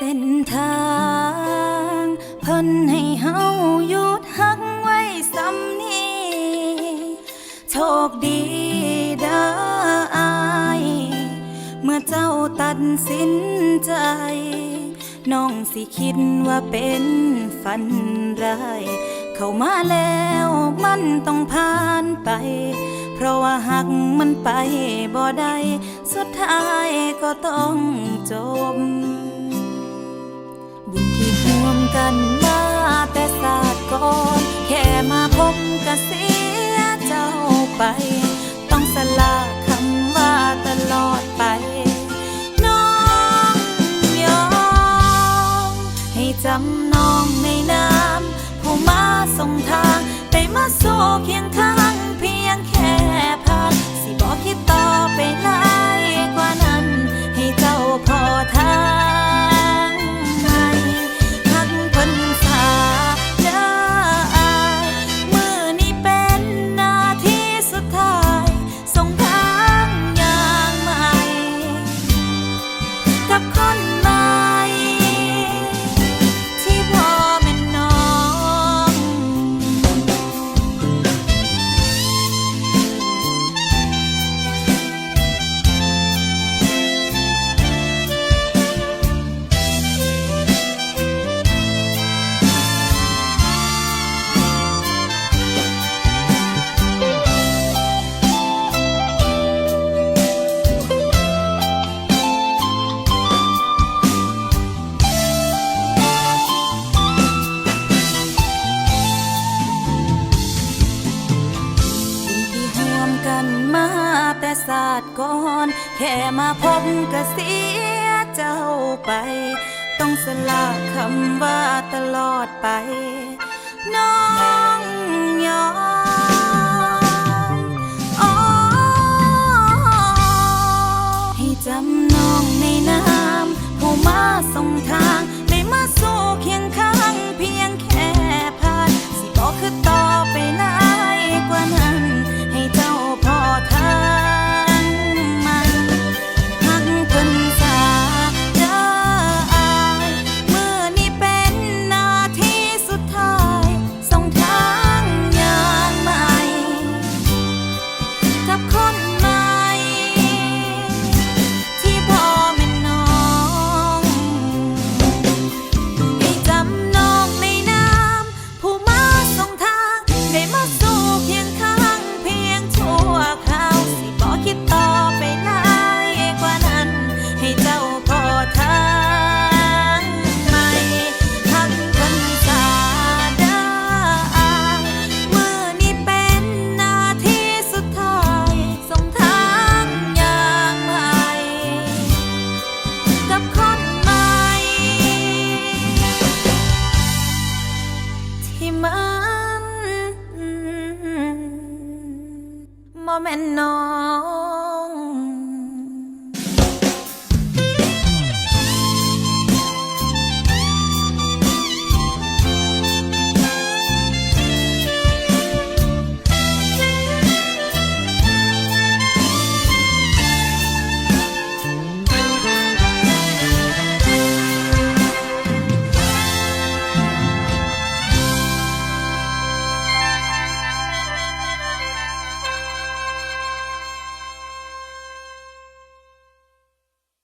ส้นทางเพิ่นให้เฮาหยุดหักไว้สำนี้โชคดีเด้ออายเมื่อเจ้าตัดสินใจ น้องสิคิดว่าเป็นฝันร้ายเข้ามาแล้วมันต้องผ่านไป เพราะว่าหักมันไปบ่ได้ สุดท้ายก็ต้องจบ กันมาแต่ศาสตร์ก่อน แค่มาพบก็เสียเจ้าไป ต้องสละคำว่าตลอดไป น้องยอม ให้จำน้องในน้ำผู้มาส่งทางได้มาสู้เคียงข้างเพียงแค่ มกันมาแต่ศาสตร์ก่อน แค่มาพบก็เสียเจ้าไป ต้องสละคำว่าตลอดไป น้องยอม And no.